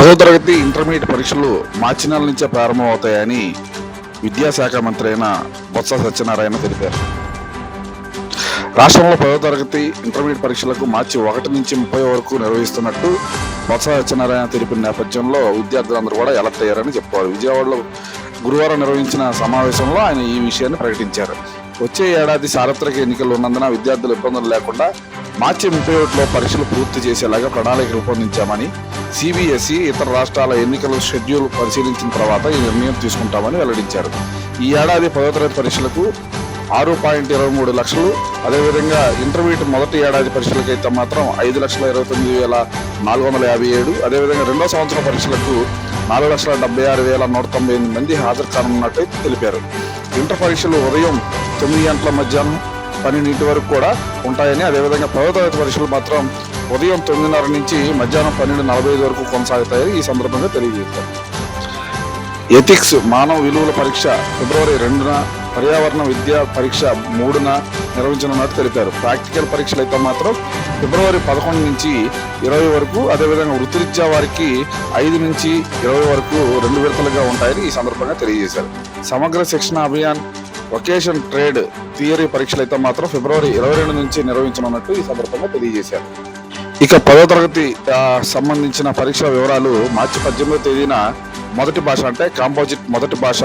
పదో తరగతి ఇంటర్మీడియట్ పరీక్షలు మార్చి నెల నుంచే ప్రారంభమవుతాయని విద్యాశాఖ మంత్రి అయిన బొత్స సత్యనారాయణ తెలిపారు. రాష్ట్రంలో పదో తరగతి ఇంటర్మీడియట్ పరీక్షలకు మార్చి ఒకటి నుంచి ముప్పై వరకు నిర్వహిస్తున్నట్టు బొత్స సత్యనారాయణ తెలిపిన నేపథ్యంలో విద్యార్థులందరూ కూడా ఎలక్ట్ అయ్యారని చెప్పారు విజయవాడలో గురువారం నిర్వహించిన సమావేశంలో ఆయన ఈ విషయాన్ని ప్రకటించారు. వచ్చే ఏడాది సార్వత్రిక ఎన్నికలు ఉన్నందున విద్యార్థులు ఇబ్బందులు లేకుండా మార్చి ముప్పై ఒకటిలో పరీక్షలు పూర్తి చేసేలాగా ప్రణాళిక రూపొందించామని సిబిఎస్ఈ ఇతర రాష్ట్రాల ఎన్నికల షెడ్యూల్ పరిశీలించిన తర్వాత ఈ నిర్ణయం తీసుకుంటామని వెల్లడించారు. ఈ ఏడాది పదో తరగతి పరీక్షలకు ఆరు పాయింట్ ఇరవై మూడు లక్షలు అదేవిధంగా ఇంటర్మీడియట్ మొదటి ఏడాది పరీక్షలకైతే మాత్రం ఐదు లక్షల ఇరవై తొమ్మిది వేల నాలుగు వందల యాభై ఏడు అదేవిధంగా రెండో సంవత్సరం పరీక్షలకు నాలుగు లక్షల డెబ్బై ఆరు వేల నూట తొంభై ఎనిమిది మంది హాజరు కానున్నట్టు తెలిపారు. ఇంటర్ పరీక్షలు ఉదయం తొమ్మిది గంటల మధ్యాహ్నం పన్నెండింటి వరకు కూడా ఉంటాయని అదేవిధంగా పదో తరగతి పరీక్షలు మాత్రం ఉదయం తొమ్మిదిన్నర నుంచి మధ్యాహ్నం పన్నెండు నలభై ఐదు వరకు కొనసాగుతాయని ఈ సందర్భంగా తెలియజేస్తారు ఎథిక్స్ మానవ విలువల పరీక్ష ఫిబ్రవరి రెండున పర్యావరణ విద్యా పరీక్ష మూడున నిర్వహించనున్నట్టు తెలిపారు. ప్రాక్టికల్ పరీక్షలు అయితే మాత్రం ఫిబ్రవరి పదకొండు నుంచి ఇరవై వరకు అదేవిధంగా వృత్తిరీత్యా వారికి ఐదు నుంచి ఇరవై వరకు రెండు విడతలుగా ఉంటాయని ఈ సందర్భంగా తెలియజేశారు. సమగ్ర శిక్షణ అభియాన్ వొకేషన్ ట్రేడ్ థియరీ పరీక్షలు అయితే మాత్రం ఫిబ్రవరి ఇరవై రెండు నుంచి నిర్వహించనున్నట్టు ఈ సందర్భంగా తెలియజేశారు. ఇక పదో తరగతి సంబంధించిన పరీక్ష వివరాలు మార్చి పద్దెనిమిదో తేదీన మొదటి భాష అంటే కాంపోజిట్ మొదటి భాష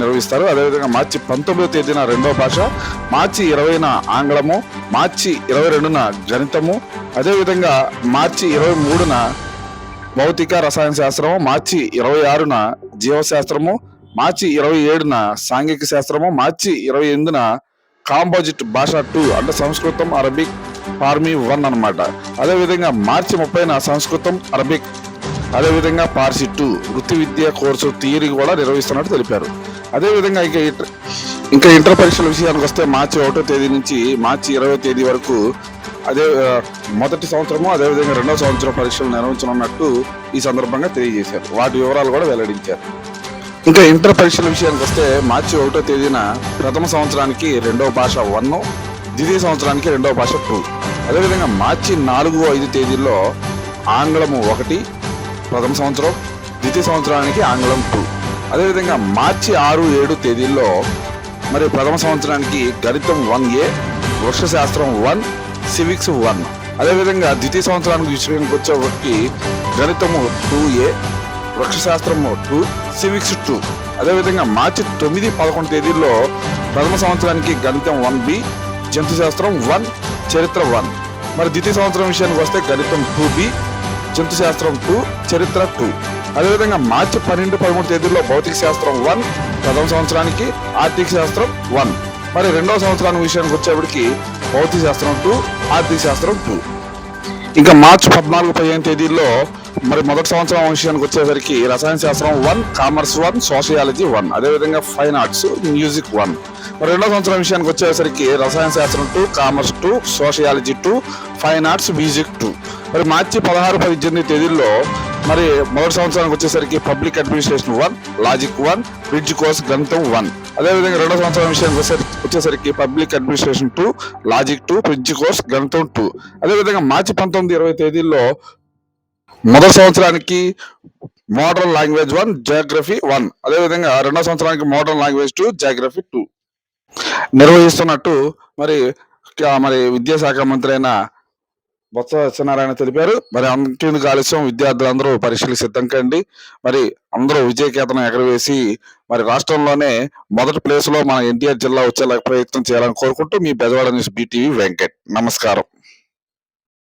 నిర్వహిస్తారు. అదేవిధంగా మార్చి పంతొమ్మిదో తేదీన రెండో భాష మార్చి ఇరవైన ఆంగ్లము మార్చి ఇరవై రెండున గణితము అదేవిధంగా మార్చి ఇరవై మూడున భౌతిక రసాయన శాస్త్రము మార్చి ఇరవై ఆరున జీవశాస్త్రము మార్చి ఇరవై ఏడున సాంఘిక శాస్త్రము మార్చి ఇరవై ఎనిమిదిన కాంపోజిట్ భాష టూ అంటే సంస్కృతం అరబిక్ పార్మీ వన్ అన్నమాట. అదేవిధంగా మార్చి ముప్పైన సంస్కృతం అరబిక్ అదేవిధంగా పార్సీ టూ వృత్తి విద్య కోర్సు థియరీ కూడా నిర్వహిస్తున్నట్టు తెలిపారు. అదేవిధంగా ఇక ఇంటర్- ఇంకా ఇంటర్ పరీక్షల విషయానికి వస్తే మార్చి ఒకటో తేదీ నుంచి మార్చి ఇరవై తేదీ వరకు అదే మొదటి సంవత్సరము అదేవిధంగా రెండవ సంవత్సరం పరీక్షలు నిర్వహించనున్నట్టు ఈ సందర్భంగా తెలియజేశారు. వాటి వివరాలు కూడా వెల్లడించారు. ఇంకా ఇంటర్ పరీక్షల విషయానికి వస్తే మార్చి ఒకటో తేదీన ప్రథమ సంవత్సరానికి రెండవ భాష వన్ ద్వితీయ సంవత్సరానికి రెండవ భాష టూ. అదేవిధంగా మార్చి నాలుగు ఐదు తేదీల్లో ఆంగ్లము ఒకటి ప్రథమ సంవత్సరం ద్వితీయ సంవత్సరానికి ఆంగ్లం టూ. అదేవిధంగా మార్చి ఆరు ఏడు తేదీల్లో మరి ప్రథమ సంవత్సరానికి గణితం వన్ ఏ వృక్షశాస్త్రం వన్ సివిక్స్ వన్. అదేవిధంగా ద్వితీయ సంవత్సరానికి విషయానికి వచ్చేప్పటికి గణితము టూ ఏ వృక్షశాస్త్రము టూ సివిక్స్ టూ అదేవిధంగా మార్చి తొమ్మిది పదకొండు తేదీల్లో ప్రథమ సంవత్సరానికి గణితం వన్ బి జంతు శాస్త్రం వన్ చరిత్ర వన్. మరి ద్వితీయ సంవత్సరం విషయానికి వస్తే గణితం టూ బి జంతు శాస్త్రం టూ చరిత్ర టూ. అదేవిధంగా మార్చి పన్నెండు పదమూడు తేదీల్లో భౌతిక శాస్త్రం వన్ ప్రథమ సంవత్సరానికి ఆర్థిక శాస్త్రం వన్. మరి రెండవ సంవత్సరానికి విషయానికి వచ్చేప్పటికి భౌతిక శాస్త్రం టూ ఆర్థిక శాస్త్రం టూ. ఇంకా మార్చి పద్నాలుగు పదిహేను తేదీల్లో మరి మొదటి సంవత్సరం విషయానికి వచ్చేసరికి రసాయన శాస్త్రం one commerce one sociology one. అదేవిధంగా ఫైన్ ఆర్ట్స్ మ్యూజిక్ వన్. మరి రెండో సంవత్సరం విషయానికి వచ్చేసరికి రసాయన శాస్త్రం two commerce two sociology two fine arts music two మరి మార్చి పదహారు పద్దెనిమిది తేదీల్లో మరి మొదటి సంవత్సరానికి వచ్చేసరికి public administration one logic one bridge course గణితం వన్. అదేవిధంగా రెండో సంవత్సరం విషయానికి వచ్చే- వచ్చేసరికి public administration two logic two bridge course గణితం టూ అదేవిధంగా మార్చి పంతొమ్మిది ఇరవై తేదీల్లో మొదటి సంవత్సరానికి modern language one geography one. అదేవిధంగా రెండో సంవత్సరానికి modern language two geography two. నిర్వహిస్తున్నట్టు మరి మరి విద్యాశాఖ మంత్రి అయిన బొత్స సత్యనారాయణ తెలిపారు. మరి అంతిందుకు ఆలస్యం విద్యార్థులందరూ పరీక్షలు సిద్ధం కండి. మరి అందరూ విజయకేతనం ఎగరవేసి మరి రాష్ట్రంలోనే మొదటి ప్లేస్లో మన ఎన్టీఆర్ జిల్లా వచ్చేలా ప్రయత్నం చేయాలని కోరుకుంటూ మీ బెజవాడ న్యూస్ బీటీవీ వెంకట్. నమస్కారం.